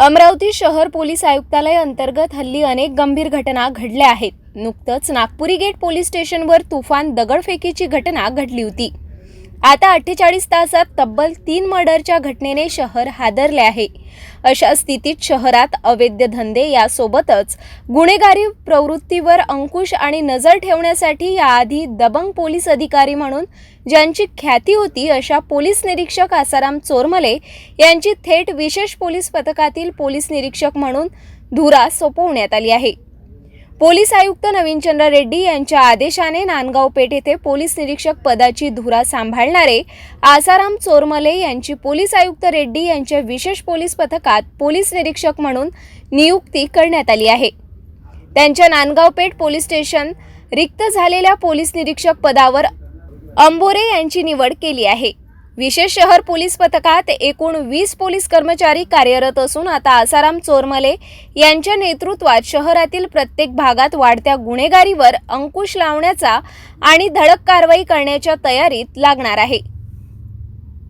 अमरावती शहर पोलीस आयुक्तालय अंतर्गत हल्ली अनेक गंभीर घटना घडल्या आहेत. नुकतंच नागपुरी गेट पोलीस स्टेशनवर तुफान दगडफेकीची घटना घडली होती. आता अठ्ठेचाळीस तासात तब्बल तीन मर्डरच्या घटनेने शहर हादरले आहे. अशा स्थितीत शहरात अवैध धंदे यासोबतच गुन्हेगारी प्रवृत्तीवर अंकुश आणि नजर ठेवण्यासाठी याआधी दबंग पोलीस अधिकारी म्हणून ज्यांची ख्याती होती अशा पोलीस निरीक्षक आसाराम चोरमले यांची थेट विशेष पोलीस पथकातील पोलीस निरीक्षक म्हणून धुरा सोपवण्यात आली आहे. पोलीस आयुक्त नवीनचंद्र रेड्डी यांच्या आदेशाने नांदगाव पेठ येथे पोलीस निरीक्षक पदाची धुरा सांभाळणारे आसाराम चोरमले यांची पोलीस आयुक्त रेड्डी यांच्या विशेष पोलीस पथकात पोलीस निरीक्षक म्हणून नियुक्ती करण्यात आली आहे. त्यांच्या नांदगाव पेठ पोलीस स्टेशन रिक्त झालेल्या पोलीस निरीक्षक पदावर अंबोरे यांची निवड केली आहे. विशेष शहर पोलीस पथकात एकूण वीस पोलीस कर्मचारी कार्यरत असून आता आसाराम चोरमले यांच्या नेतृत्वात शहरातील प्रत्येक भागात वाढत्या गुन्हेगारीवर अंकुश लावण्याचा आणि धडक कारवाई करण्याच्या तयारीत लागणार आहे.